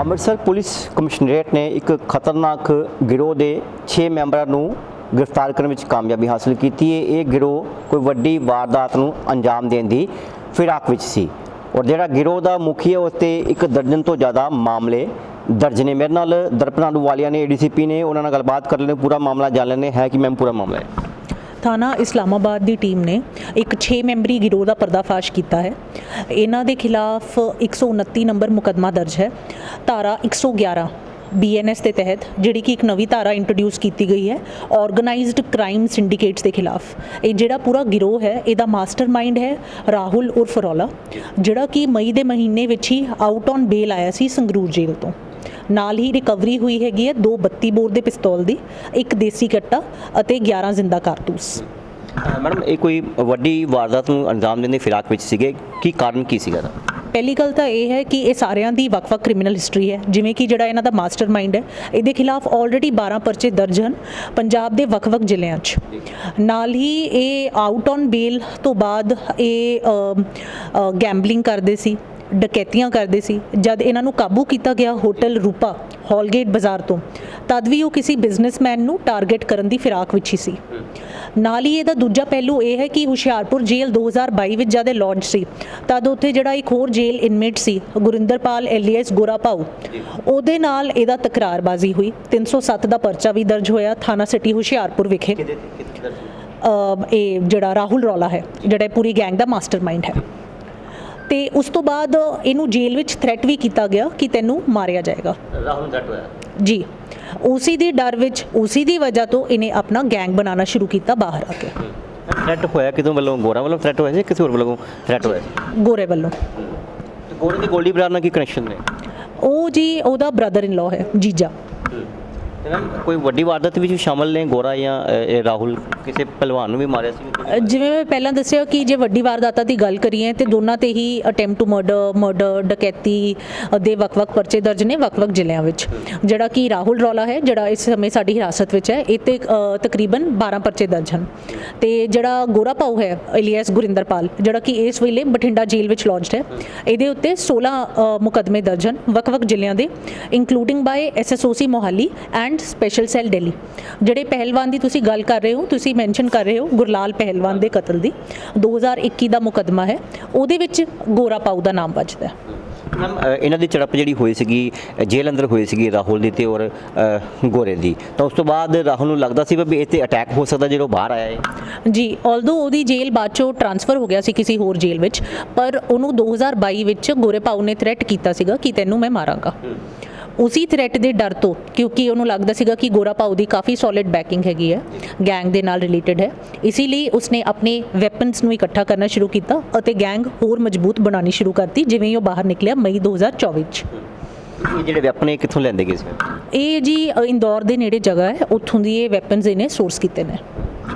Amritsar police commissionerate ਨੇ ਇੱਕ ਖਤਰਨਾਕ ਗਿਰੋਹ ਦੇ 6 ਮੈਂਬਰਾਂ ਨੂੰ ਗ੍ਰਿਫਤਾਰ ਕਰਨ ਵਿੱਚ ਕਾਮਯਾਬੀ ਹਾਸਲ ਕੀਤੀ ਹੈ। ਇਹ ਗਿਰੋਹ ਕੋਈ ਵੱਡੀ ਵਾਰਦਾਤ ਨੂੰ ਅੰਜਾਮ ਦੇਣ ਦੀ ਫਿਰਾਕ ਵਿੱਚ ਸੀ। ਔਰ ਜਿਹੜਾ ਗਿਰੋਹ ਦਾ ਮੁਖੀ ਹੈ, ਉਸ ਤੇ ਇੱਕ ਦਰਜਨ ਤੋਂ ਜ਼ਿਆਦਾ ਮਾਮਲੇ ਦਰਜ ਨੇ। ਮੇਰੇ ਨਾਲ ਦਰਪਨਾਲੂ ਵਾਲਿਆਂ ਨੇ, ਏਡੀਸੀਪੀ ਨੇ। ਉਹਨਾਂ ਨਾਲ ਗੱਲਬਾਤ ਕਰ ਲੈਣੇ ਪੂਰਾ ਮਾਮਲਾ ਜਾਣ ਲੈਣੇ ਹੈ ਕਿ ਮੈਮ, ਪੂਰਾ ਮਾਮਲਾ ਹੈ? ਥਾਣਾ ਇਸਲਾਮਾਬਾਦ ਦੀ ਟੀਮ ਨੇ ਇੱਕ 6 ਮੈਂਬਰੀ ਗਿਰੋਹ ਦਾ ਪਰਦਾਫਾਸ਼ ਕੀਤਾ ਹੈ। ਇਹਨਾਂ ਦੇ ਖਿਲਾਫ 129 ਨੰਬਰ ਮੁਕੱਦਮਾ ਦਰਜ ਹੈ। ਧਾਰਾ 111 ਬੀਐਨਐਸ ਦੇ ਤਹਿਤ, ਜਿਹੜੀ ਕਿ ਇੱਕ ਨਵੀਂ ਧਾਰਾ ਇੰਟਰੋਡਿਊਸ ਕੀਤੀ ਗਈ ਹੈ ਆਰਗੇਨਾਈਜ਼ਡ ਕ੍ਰਾਈਮ ਸਿੰਡੀਕੇਟਸ ਦੇ ਖਿਲਾਫ। ਇਹ ਜਿਹੜਾ ਪੂਰਾ ਗਿਰੋਹ ਹੈ, ਇਹਦਾ ਮਾਸਟਰਮਾਈਂਡ ਹੈ ਰਾਹੁਲ ਉਰਫ ਰੌਲਾ, ਜਿਹੜਾ ਕਿ ਮਈ ਦੇ ਮਹੀਨੇ ਵਿੱਚ ਹੀ ਆਊਟ ਔਨ ਬੇਲ ਆਇਆ ਸੀ ਸੰਗਰੂਰ ਜੇਲ੍ਹ ਤੋਂ। ਨਾਲ ਹੀ ਰਿਕਵਰੀ ਹੋਈ ਹੈਗੀ ਹੈ ਦੋ 32 ਬੋਰ ਦੇ ਪਿਸਤੌਲ ਦੀ ਇੱਕ ਦੇਸੀ ਕੱਟਾ ਅਤੇ 11 ਜ਼ਿੰਦਾ ਕਾਰਤੂਸ। ਮੈਡਮ ਇਹ ਕੋਈ ਵੱਡੀ ਵਾਰਦਾਤ ਨੂੰ ਅੰਜਾਮ ਦੇਣ ਦੀ ਫਿਰਾਕ ਵਿੱਚ ਸੀਗੇ? ਕੀ ਕਾਰਨ ਕੀ ਸੀਗਾ ਇਹਦਾ? ਪਹਿਲੀ ਗੱਲ ਤਾਂ ਇਹ ਹੈ ਕਿ ਇਹ ਸਾਰਿਆਂ ਦੀ ਵੱਖ-ਵੱਖ ਕ੍ਰਿਮੀਨਲ ਹਿਸਟਰੀ ਹੈ ਜਿਵੇਂ ਕਿ ਜਿਹੜਾ ਇਹਨਾਂ ਦਾ ਮਾਸਟਰਮਾਈਂਡ ਹੈ ਇਹਦੇ ਖਿਲਾਫ ਆਲਰੇਡੀ 12 ਪਰਚੇ ਦਰਜ ਹਨ ਪੰਜਾਬ ਦੇ ਵੱਖ-ਵੱਖ ਜ਼ਿਲ੍ਹਿਆਂ 'ਚ। ਨਾਲ ਹੀ ਇਹ ਆਊਟ ਔਨ ਬੇਲ ਤੋਂ ਬਾਅਦ ਇਹ ਗੈਂਬਲਿੰਗ ਕਰਦੇ ਸੀ। ਡਕੈਤੀਆਂ ਕਰਦੇ ਸੀ ਜਦ ਇਹਨਾਂ ਨੂੰ ਕਾਬੂ ਕੀਤਾ ਗਿਆ ਹੋਟਲ ਰੂਪਾ ਹਾਲਗੇਟ ਬਾਜ਼ਾਰ ਤੋਂ ਤਦ ਵੀ ਉਹ ਕਿਸੇ ਬਿਜ਼ਨਸਮੈਨ ਨੂੰ ਟਾਰਗੇਟ ਕਰਨ ਦੀ ਫਿਰਾਕ ਵਿੱਚ ਹੀ ਸੀ। ਨਾਲ ਹੀ ਇਹਦਾ ਦੂਜਾ ਪਹਿਲੂ ਇਹ ਹੈ ਕਿ ਹੁਸ਼ਿਆਰਪੁਰ ਜੇਲ੍ਹ 2022 ਵਿੱਚ ਜਦ ਇਹ ਲਾਂਚ ਸੀ ਤਦ ਉੱਥੇ ਜਿਹੜਾ ਇੱਕ ਹੋਰ ਜੇਲ੍ਹ ਇਨਮੇਟ ਸੀ ਗੁਰਿੰਦਰਪਾਲ ਐਲੀਅਸ ਗੋਰਾ ਪਾਉ ਉਹਦੇ ਨਾਲ ਇਹਦਾ ਤਕਰਾਰਬਾਜ਼ੀ ਹੋਈ। 307 ਦਾ ਪਰਚਾ ਵੀ ਦਰਜ ਹੋਇਆ ਥਾਣਾ ਸਿਟੀ ਹੁਸ਼ਿਆਰਪੁਰ ਵਿਖੇ। ਇਹ ਜਿਹੜਾ ਰਾਹੁਲ ਰੌਲਾ ਹੈ ਜਿਹੜਾ ਪੂਰੀ ਗੈਂਗ ਦਾ ਮਾਸਟਰਮਾਈਂਡ ਹੈ। ਤੇ ਉਸ ਤੋਂ ਬਾਅਦ ਇਹਨੂੰ ਜੇਲ੍ਹ ਵਿੱਚ ਥ੍ਰੈਟ ਵੀ ਕੀਤਾ ਗਿਆ ਕਿ ਤੈਨੂੰ ਮਾਰਿਆ ਜਾਏਗਾ। ਰਾਹੁਲ ਜੱਟ ਹੋਇਆ? ਜੀ। ਉਸੇ ਦੀ ਡਰ ਵਿੱਚ ਉਸੇ ਦੀ ਵਜ੍ਹਾ ਤੋਂ ਇਹਨੇ ਆਪਣਾ ਗੈਂਗ ਬਣਾਉਣਾ ਸ਼ੁਰੂ ਕੀਤਾ ਬਾਹਰ ਆ ਕੇ। ਥ੍ਰੈਟ ਹੋਇਆ ਕਿਦੋਂ ਵੱਲੋਂ? ਗੋਰਾ ਵੱਲੋਂ ਥ੍ਰੈਟ ਹੋਇਆ ਸੀ ਕਿਸੇ ਹੋਰ ਵੱਲੋਂ ਥ੍ਰੈਟ ਹੋਇਆ? ਸੀ ਗੋਰੇ ਵੱਲੋਂ। ਤੇ ਗੋਰੇ ਦੀ ਗੋਲਡੀ ਬਰਾੜ ਨਾਲ ਕੀ ਕਨੈਕਸ਼ਨ ਨੇ? ਉਹ ਜੀ ਉਹਦਾ ਬ੍ਰਦਰ ਇਨ ਲਾਅ ਹੈ ਜੀਜਾ। ਤੇ ਮੈਮ ਕੋਈ ਵੱਡੀ ਵਾਰਦਾਤ ਵਿੱਚ ਸ਼ਾਮਲ ਨੇ ਗੋਰਾ ਜਾਂ ਇਹ ਰਾਹੁਲ? ਕਿਸੇ ਪਹਿਲਵਾਨ ਨੂੰ ਵੀ ਮਾਰਿਆ ਸੀ? ਜਿਵੇਂ ਮੈਂ ਪਹਿਲਾਂ ਦੱਸਿਆ ਕਿ ਜੇ ਵੱਡੀ ਵਾਰਦਾਤਾਂ ਦੀ ਗੱਲ ਕਰੀਏ ਤੇ ਦੋਨਾਂ ਤੇ ਹੀ ਅਟੈਂਪਟ ਟੂ ਮਰਡਰ ਮਰਡਰ ਡਕੈਤੀ ਦੇ ਵੱਖ-ਵੱਖ ਪਰਚੇ ਦਰਜ ਨੇ ਵੱਖ-ਵੱਖ ਜ਼ਿਲ੍ਹਿਆਂ ਵਿੱਚ। ਜਿਹੜਾ ਕਿ ਰਾਹੁਲ ਰੌਲਾ ਹੈ ਜਿਹੜਾ ਇਸ ਸਮੇਂ ਸਾਡੀ ਹਿਰਾਸਤ ਵਿੱਚ ਹੈ ਇਹ ਤੇ ਤਕਰੀਬਨ 12 ਪਰਚੇ ਦਰਜ ਹਨ। ਤੇ ਜਿਹੜਾ ਗੋਰਾ ਪਾਉ ਹੈ ਇਲੀਅਸ ਗੁਰਿੰਦਰਪਾਲ ਜਿਹੜਾ ਕਿ ਇਸ ਵੇਲੇ ਬਠਿੰਡਾ ਜੇਲ੍ਹ ਵਿੱਚ ਲੌਂਚਡ ਹੈ ਇਹਦੇ ਉੱਤੇ 16 ਅ, ਮੁਕੱਦਮੇ ਦਰਜ ਹਨ ਵੱਖ-ਵੱਖ ਜ਼ਿਲ੍ਹਿਆਂ ਦੇ including by SSOC Mohali and special cell Delhi ਜਿਹੜੇ ਪਹਿਲਵਾਨ ਦੀ ਤੁਸੀਂ ਗੱਲ ਕਰ ਰਹੇ ਹੋ ਤੁਸੀਂ ਮੈਂਸ਼ਨ ਕਰ ਰਹੇ ਹੋ ਗੁਰਲਾਲ ਪਹਿਲਵਾਨ ਦੇ ਕਤਲ ਦੀ। 2021 ਦਾ ਮੁਕੱਦਮਾ ਹੈ। ਉਹਦੇ ਵਿੱਚ ਗੋਰਾ ਪਾਉ ਦਾ ਨਾਮ ਵੱਜਦਾ ਹੈ। ਮੈਮ ਇਹਨਾਂ ਦੀ ਝੜਪ ਜਿਹੜੀ ਹੋਈ ਸੀਗੀ ਜੇਲ੍ਹ ਅੰਦਰ ਹੋਈ ਸੀਗੀ ਰਾਹੁਲ ਦੀ ਤੇ ਔਰ ਗੋਰੇ ਦੀ। ਤਾਂ ਉਸ ਤੋਂ ਬਾਅਦ ਰਾਹੁਲ ਨੂੰ ਲੱਗਦਾ ਸੀ ਵੀ ਤੇ ਅਟੈਕ ਹੋ ਸਕਦਾ ਜਦੋਂ ਬਾਹਰ ਆਇਆ ਹੈ। ਜੀ ਆਲਦੋ ਉਹਦੀ ਜੇਲ੍ਹ ਬਾਅਦ ਚੋਂ ਟਰਾਂਸਫਰ ਹੋ ਗਿਆ ਸੀ ਕਿਸੇ ਹੋਰ ਜੇਲ੍ਹ ਵਿੱਚ ਪਰ ਉਹਨੂੰ 2022 ਵਿੱਚ ਗੋਰੇ ਪਾਉ ਨੇ ਥ੍ਰੈਟ ਕੀਤਾ ਸੀਗਾ ਕਿ ਤੈਨੂੰ ਮੈਂ ਮਾਰਾਂਗਾ। ਉਸੇ ਥ੍ਰੈਟ ਦੇ ਡਰ ਤੋਂ ਕਿਉਂਕਿ ਉਹਨੂੰ ਲੱਗਦਾ ਸੀਗਾ ਕਿ ਗੋਰਾ ਪਾਉ ਦੀ ਕਾਫੀ ਸੋਲਿਡ ਬੈਕਿੰਗ ਹੈਗੀ ਹੈ ਗੈਂਗ ਦੇ ਨਾਲ ਰਿਲੇਟਡ ਹੈ। ਇਸੇ ਲਈ ਉਸਨੇ ਆਪਣੇ ਵੈਪਨਸ ਨੂੰ ਇਕੱਠਾ ਕਰਨਾ ਸ਼ੁਰੂ ਕੀਤਾ ਅਤੇ ਗੈਂਗ ਹੋਰ ਮਜ਼ਬੂਤ ਬਣਾਉਣੀ ਸ਼ੁਰੂ ਕਰਤੀ ਜਿਵੇਂ ਹੀ ਉਹ ਬਾਹਰ ਨਿਕਲਿਆ ਮਈ 2024 ਚ। ਇਹ ਜਿਹੜੇ ਵੈਪਨ ਇਹ ਕਿੱਥੋਂ ਲੈਂਦੇ ਗਏ ਸੀ ਇਹ ਜੀ ਇੰਦੌਰ ਦੇ ਨੇੜੇ ਜਗ੍ਹਾ ਹੈ ਉੱਥੋਂ ਦੀ ਇਹ ਵੈਪਨਸ ਇਹਨੇ ਸੋਰਸ ਕੀਤੇ ਨੇ।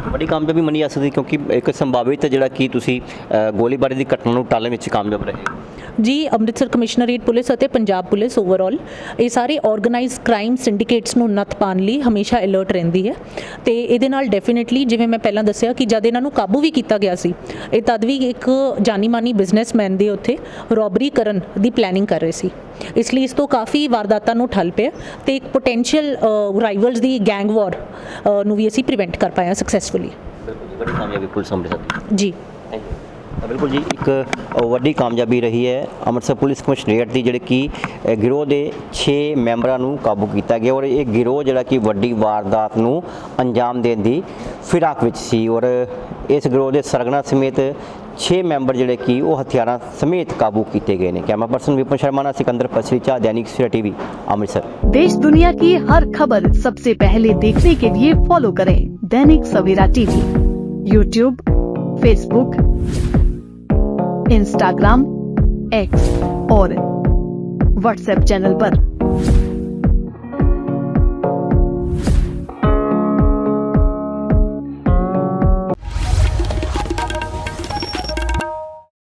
ਵੱਡੀ ਕਾਮਯਾਬੀ ਮੰਨੀ ਜਾ ਸਕਦੀ ਕਿਉਂਕਿ ਇੱਕ ਸੰਭਾਵਿਤ ਜਿਹੜਾ ਕਿ ਤੁਸੀਂ ਗੋਲੀਬਾਰੀ ਦੀ ਘਟਨਾ ਨੂੰ ਟਾਲਣ ਵਿੱਚ ਕਾਮਯਾਬ ਰਹੇ। ਜੀ, ਅੰਮ੍ਰਿਤਸਰ ਕਮਿਸ਼ਨਰੇਟ ਪੁਲਿਸ ਅਤੇ ਪੰਜਾਬ ਪੁਲਿਸ ਓਵਰਆਲ ਇਹ ਸਾਰੇ ਆਰਗੇਨਾਈਜ਼ਡ ਕ੍ਰਾਈਮ ਸਿੰਡੀਕੇਟਸ ਨੂੰ ਨੱਥ ਪਾਉਣ ਲਈ ਹਮੇਸ਼ਾ ਅਲਰਟ ਰਹਿੰਦੀ ਹੈ ਤੇ ਇਹਦੇ ਨਾਲ ਡੈਫੀਨਿਟਲੀ ਜਿਵੇਂ ਮੈਂ ਪਹਿਲਾਂ ਦੱਸਿਆ ਕਿ ਜਦ ਇਹਨਾਂ ਨੂੰ ਕਾਬੂ ਵੀ ਕੀਤਾ ਗਿਆ ਸੀ, ਇਹ ਤਦ ਵੀ ਇੱਕ ਜਾਨੀ ਮਾਨੀ ਬਿਜ਼ਨਸਮੈਨ ਦੇ ਉੱਥੇ ਰੋਬਰੀ ਕਰਨ ਦੀ ਪਲੈਨਿੰਗ ਕਰ ਰਹੇ ਸੀ। ਇਸ ਲਈ ਇਸ ਤੋਂ ਕਾਫੀ ਵਾਰਦਾਤਾਂ ਨੂੰ ਠੱਲ ਪਿਆ ਤੇ ਇੱਕ ਪੋਟੈਂਸ਼ੀਅਲ ਰਾਈਵਲਸ ਦੀ ਗੈਂਗ ਵਾਰ ਨੂੰ ਵੀ ਅਸੀਂ ਪ੍ਰੀਵੈਂਟ ਕਰ ਪਾਇਆ ਸਕਸੈਸਫੁਲੀ ਬੜੀ ਕਾਮਯਾਬੀ ਪੁਲਿਸ ਜੀ। ਥੈਂਕ ਯੂ ਬਿਲਕੁਲ ਜੀ ਇੱਕ ਵੱਡੀ ਕਾਮਯਾਬੀ ਰਹੀ ਹੈ ਅੰਮ੍ਰਿਤਸਰ ਪੁਲਿਸ ਕਮਿਸ਼ਨਰੇਟ ਦੀ ਜਿਹੜੇ ਕਿ ਗਿਰੋਹ ਦੇ 6 ਮੈਂਬਰਾਂ ਨੂੰ ਕਾਬੂ ਕੀਤਾ ਗਿਆ ਔਰ ਇਹ ਗਿਰੋਹ ਜਿਹੜਾ ਕਿ ਵੱਡੀ ਵਾਰਦਾਤ ਨੂੰ ਅੰਜਾਮ ਦੇਣ ਦੀ ਫਿਰਾਕ ਵਿੱਚ ਸੀ ਔਰ ਇਸ ਗਿਰੋਹ ਦੇ ਸਰਗਨਾ ਸਮੇਤ 6 ਮੈਂਬਰ ਜਿਹੜੇ ਕਿ ਉਹ ਹਥਿਆਰਾਂ ਸਮੇਤ ਕਾਬੂ ਕੀਤੇ ਗਏ ਨੇ ਕੈਮਰਾ ਪਰਸਨ ਵਿਪਨ ਸ਼ਰਮਾ ਨਾਲ ਸਿਕੰਦਰ ਪਸਰੀਚਾ दैनिक सवेरा टीवी अमृतसर देश दुनिया की हर खबर सबसे पहले देखने के लिए फॉलो करें Dainik Savera TV YouTube Facebook Instagram X और व्हाट्सएप चैनल पर।